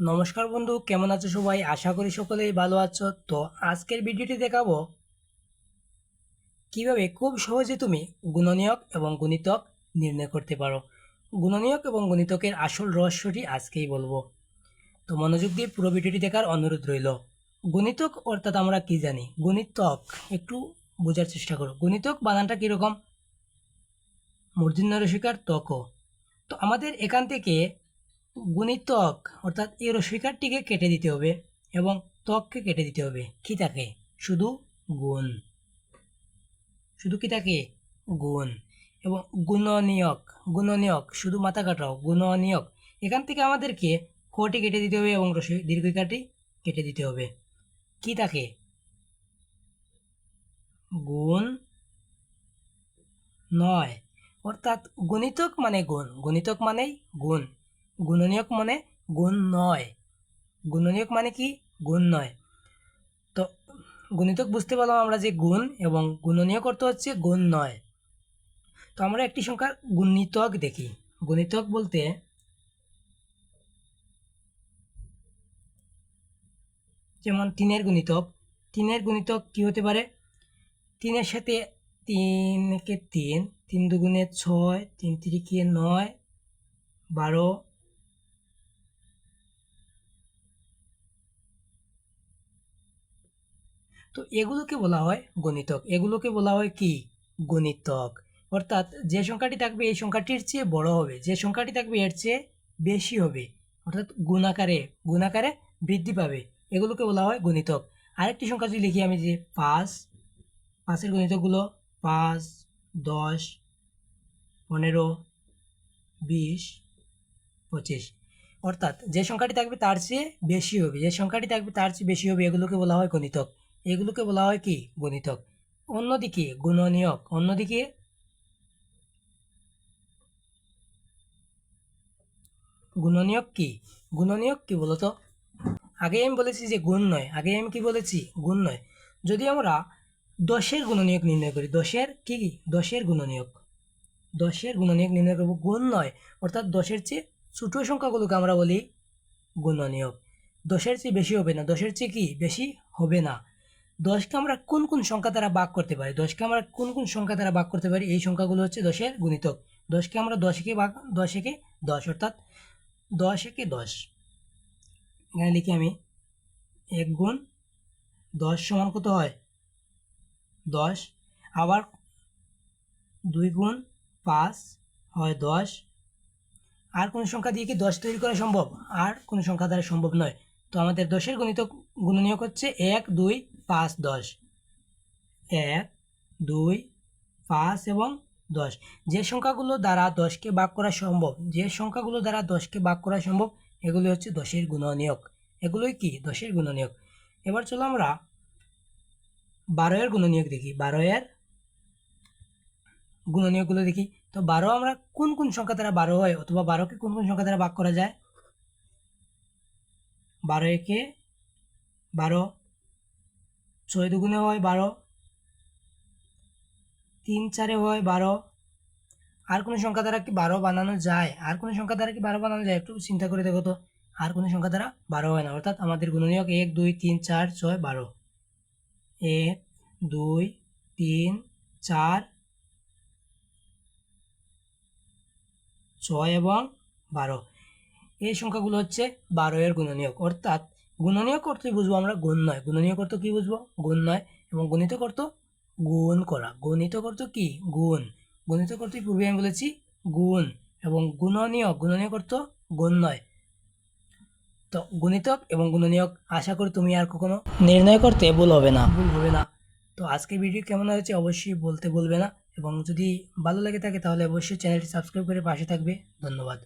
নমস্কার বন্ধু, কেমন আছো সবাই? আশা করি সকলেই ভালো আছো। তো আজকের ভিডিওটি দেখাবো কীভাবে খুব সহজে তুমি গুণনীয়ক এবং গুণিতক নির্ণয় করতে পারো। গুণনীয়ক এবং গুণিতকের আসল রহস্যটি আজকেই বলব। তো মনোযোগ দিয়ে পুরো ভিডিওটি দেখার অনুরোধ রইল। গুণিতক অর্থাৎ আমরা কি জানি? গুণিতক, একটু বোঝার চেষ্টা করো। গুণিতক বানানটা কীরকম? মূর্ধন্য রসিকার তক। তো আমাদের এখান থেকে গুণিতক, অর্থাৎ এই রসিকারটিকে কেটে দিতে হবে এবং ত্বককে কেটে দিতে হবে। কি থাকে শুধু গুণ। শুধু কি থাকে গুণ। এবং গুণনীয়ক গুণনীয়ক, শুধু মাথা কাটাও, গুণনীয়ক। এখান থেকে আমাদেরকে কটি কেটে দিতে হবে এবং রসি দীর্ঘিকাটি কেটে দিতে হবে। কি থাকে গুণ নয়। অর্থাৎ গণিতক মানে গুণ। গণিতক মানেই গুণ। গুণনীয়ক মানে গুণ নয় গুণনীয়ক মানে কি? গুণ নয় তো গুণিতক বুঝতে পারলাম আমরা যে গুণ এবং গুণনীয়ক অর্থ হচ্ছে গুণ নয় তো আমরা একটি সংখ্যার গুণিতক দেখি। গুণিতক বলতে যেমন তিনের গুণিতক। তিনের গুণিতক কি হতে পারে? তিনের সাথে তিনকে তিন তিন দুগুণে ছয়, তিন তিরিকে নয়, বারো তো এগুলোকে বলা হয় গণিতক। এগুলোকে বলা হয় কি? গণিতক। অর্থাৎ যে সংখ্যাটি থাকবে এই সংখ্যাটির চেয়ে বড় হবে। যে সংখ্যাটি থাকবে এর চেয়ে বেশি হবে। অর্থাৎ গুণাকারে গুণাকারে বৃদ্ধি পাবে। এগুলোকে বলা হয় গণিতক। আরেকটি সংখ্যা যদি লিখি আমি যে পাঁচ, পাঁচের গণিতকগুলো পাঁচ, দশ, পনেরো, বিশ, পঁচিশ। অর্থাৎ যে সংখ্যাটি থাকবে তার চেয়ে বেশি হবে। যে সংখ্যাটি থাকবে তার চেয়ে বেশি হবে, এগুলোকে বলা হয় গণিতক। এগুলোকে বলা হয় কি? গণিতক। অন্যদিকে গুণনীয়ক অন্যদিকে গুণনীয়ক কি? গুণনীয়ক কি বলতো? আগে আমি বলেছি যে গুণ নয়, আগে আমি কি বলেছি? গুণ নয়। যদি আমরা দশের গুণনীয়ক নির্ণয় করি, দশের কি কি? দশের গুণনীয়ক। দশের গুণনীয়ক নির্ণয় করব, গুণ নয়। অর্থাৎ দশের চেয়ে ছোট সংখ্যাগুলোকে আমরা বলি গুণনীয়ক। দশের চেয়ে বেশি হবে না, দশের চেয়ে কি? বেশি হবে না। দশকে আমরা কোন কোন সংখ্যা দ্বারা ভাগ করতে পারি? দশকে আমরা কোন কোন সংখ্যা দ্বারা ভাগ করতে পারি? এই সংখ্যাগুলো হচ্ছে দশের গুণিতক। দশকে আমরা দশ একে ভাগ দশ একে দশ, অর্থাৎ দশ একে দশ। এখানে লিখি আমি, এক গুণ দশ সমান কত হয়? দশ। আবার দুই গুণ পাঁচ হয় দশ। আর কোন সংখ্যা দিয়ে কি দশ তৈরি করা সম্ভব? আর কোনো সংখ্যা দ্বারা সম্ভব নয়। তো আমাদের দশের গণিত গুণনীয়ক হচ্ছে এক, দুই পাঁচ, দশ। এক, দুই, পাঁচ এবং দশ। যে সংখ্যাগুলো দ্বারা দশকে ভাগ করা সম্ভব, যে সংখ্যাগুলো দ্বারা দশকে ভাগ করা সম্ভব, এগুলি হচ্ছে দশের গুণনীয়ক। এগুলোই কি? দশের গুণনীয়ক। এবার চলো আমরা বারোয়ের গুণনীয়ক দেখি। বারোয়ের গুণনীয়কগুলো দেখি। তো বারো আমরা কোন কোন সংখ্যা দ্বারা বারো হয়? অথবা বারোকে কোন কোন সংখ্যা দ্বারা ভাগ করা যায়? বারো একে বারো ছয় দুগুণে হয় বারো। তিন চারে হয় বারো। আর কোনো সংখ্যা দ্বারা কি বারো বানানো যায়? আর কোনো সংখ্যা দ্বারা কি বারো বানানো যায়? একটু চিন্তা করে দেখো তো। আর কোনো সংখ্যা দ্বারা বারো হয় না। অর্থাৎ আমাদের গুণনীয়ক এক, দুই, তিন, চার, ছয়, বারো। এক, দুই, তিন, চার, ছয় এবং বারো। এই সংখ্যাগুলো হচ্ছে বারো এর গুণনীয়ক। অর্থাৎ গুণনীয়ক করতে বুঝব আমরা? গুণ নয় গুণনীয় করতে কি বুঝব? গুণ নয় এবং গণিত করতো গুণ করা। গণিত করতো কি? গুণ। গণিত করতে পূর্বে আমি বলেছি গুণ এবং গুণনীয়। গুণনীয় করতো গুণ নয় তো গুণিতক এবং গুণনীয়ক আশা করি তুমি আর কখনো নির্ণয় করতে ভুল হবে না। ভুল হবে না। তো আজকের ভিডিও কেমন হয়েছে অবশ্যই বলতে বলবে না। এবং যদি ভালো লেগে থাকে তাহলে অবশ্যই চ্যানেলটি সাবস্ক্রাইব করে পাশে থাকবে। ধন্যবাদ।